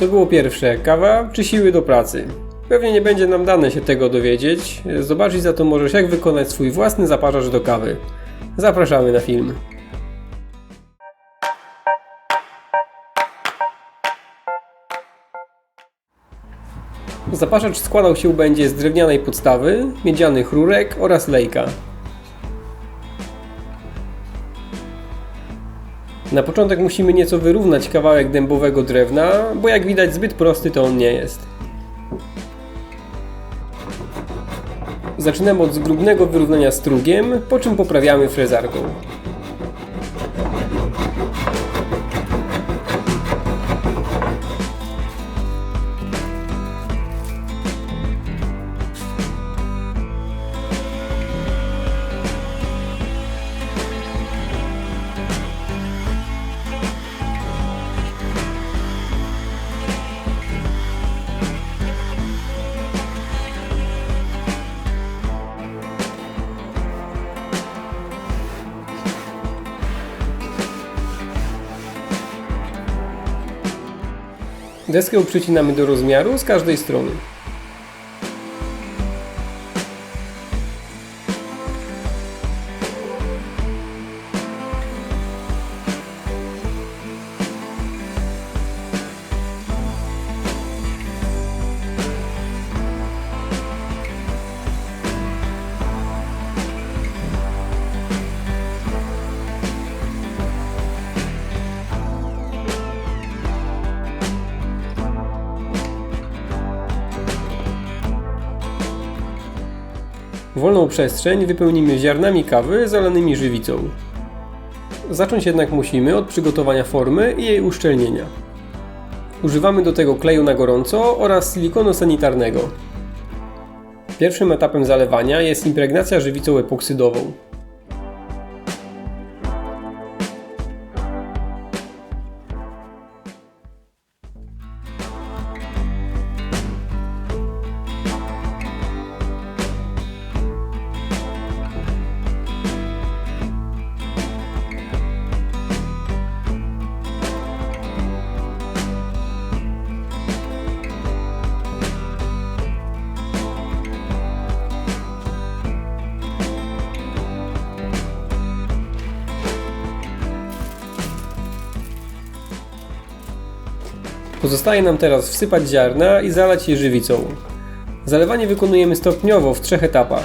Co było pierwsze, kawa czy siły do pracy? Pewnie nie będzie nam dane się tego dowiedzieć. Zobaczyć za to możesz jak wykonać swój własny zaparzacz do kawy. Zapraszamy na film. Zaparzacz składał się będzie z drewnianej podstawy, miedzianych rurek oraz lejka. Na początek musimy nieco wyrównać kawałek dębowego drewna, bo jak widać zbyt prosty to on nie jest. Zaczynamy od zgrubnego wyrównania strugiem, po czym poprawiamy frezarką. Deskę przycinamy do rozmiaru z każdej strony. Wolną przestrzeń wypełnimy ziarnami kawy zalanymi żywicą. Zacząć jednak musimy od przygotowania formy i jej uszczelnienia. Używamy do tego kleju na gorąco oraz silikonu sanitarnego. Pierwszym etapem zalewania jest impregnacja żywicą epoksydową. Pozostaje nam teraz wsypać ziarna i zalać je żywicą. Zalewanie wykonujemy stopniowo w trzech etapach.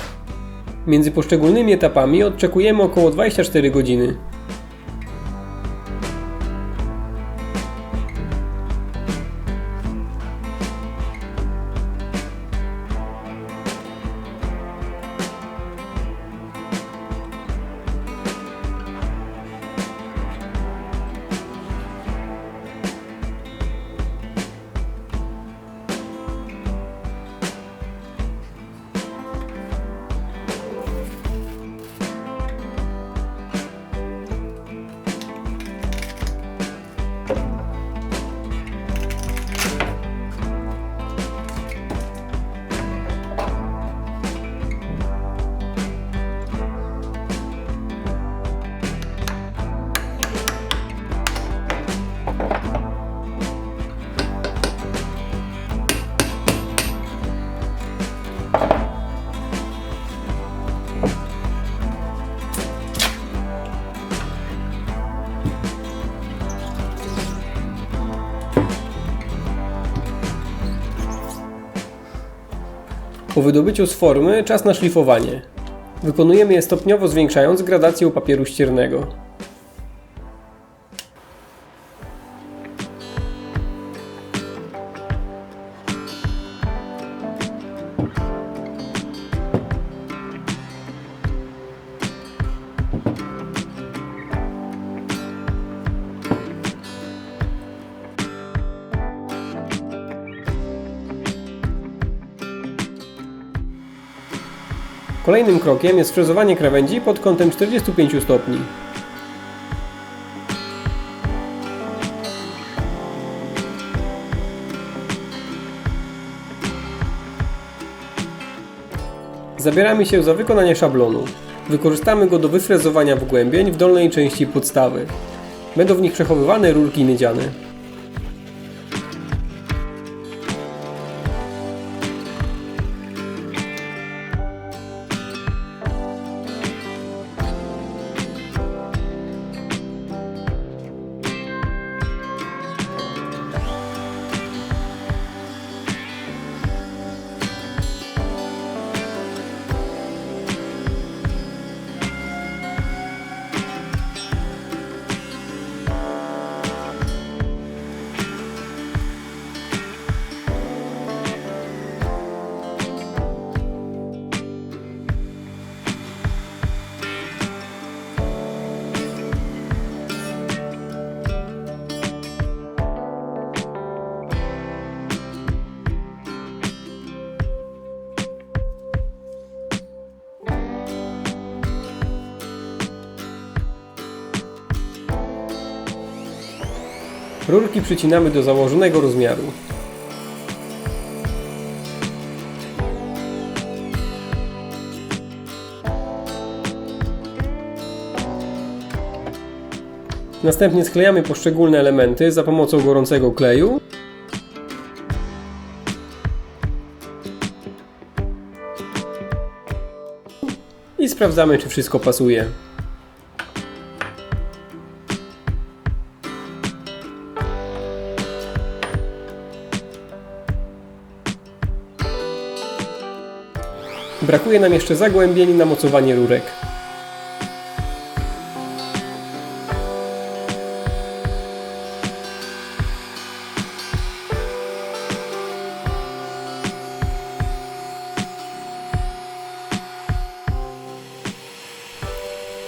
Między poszczególnymi etapami odczekujemy około 24 godziny. Po wydobyciu z formy czas na szlifowanie. Wykonujemy je stopniowo zwiększając gradację papieru ściernego. Kolejnym krokiem jest frezowanie krawędzi pod kątem 45 stopni. Zabieramy się za wykonanie szablonu. Wykorzystamy go do wyfrezowania wgłębień w dolnej części podstawy. Będą w nich przechowywane rurki miedziane. Rurki przycinamy do założonego rozmiaru. Następnie sklejamy poszczególne elementy za pomocą gorącego kleju. I sprawdzamy, czy wszystko pasuje. Brakuje nam jeszcze zagłębień na mocowanie rurek.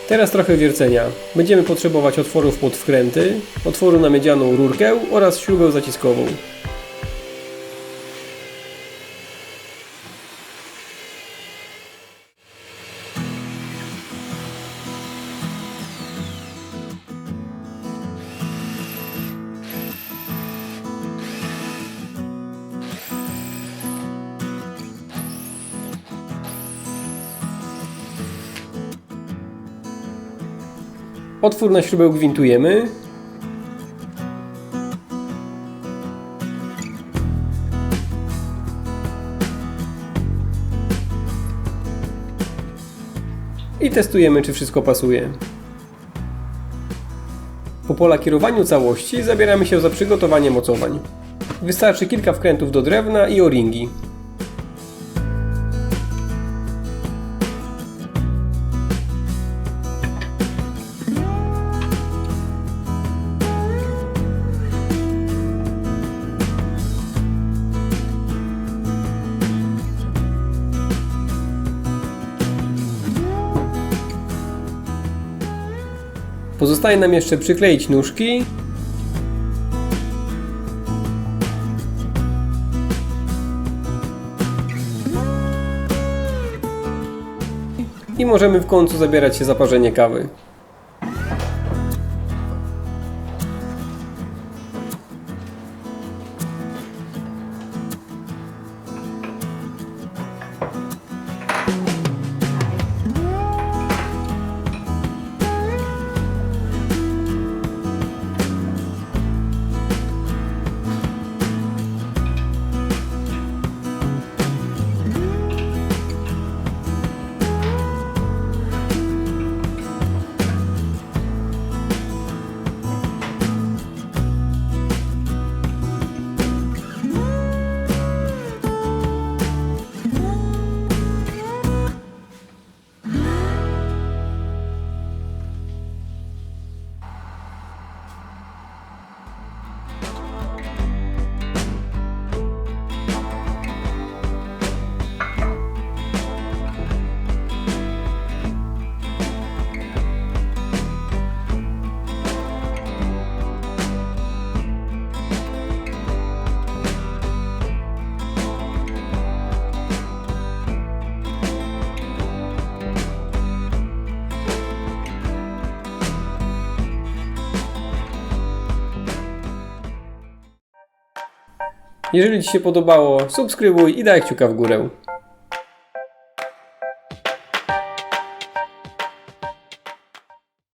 Teraz trochę wiercenia. Będziemy potrzebować otworów pod wkręty, otworu na miedzianą rurkę oraz śrubę zaciskową. Otwór na śrubę gwintujemy. I testujemy, czy wszystko pasuje. Po polakierowaniu całości zabieramy się za przygotowanie mocowań. Wystarczy kilka wkrętów do drewna i o-ringi. Pozostaje nam jeszcze przykleić nóżki. I możemy w końcu zabierać się za parzenie kawy. Jeżeli Ci się podobało, subskrybuj i daj kciuka w górę.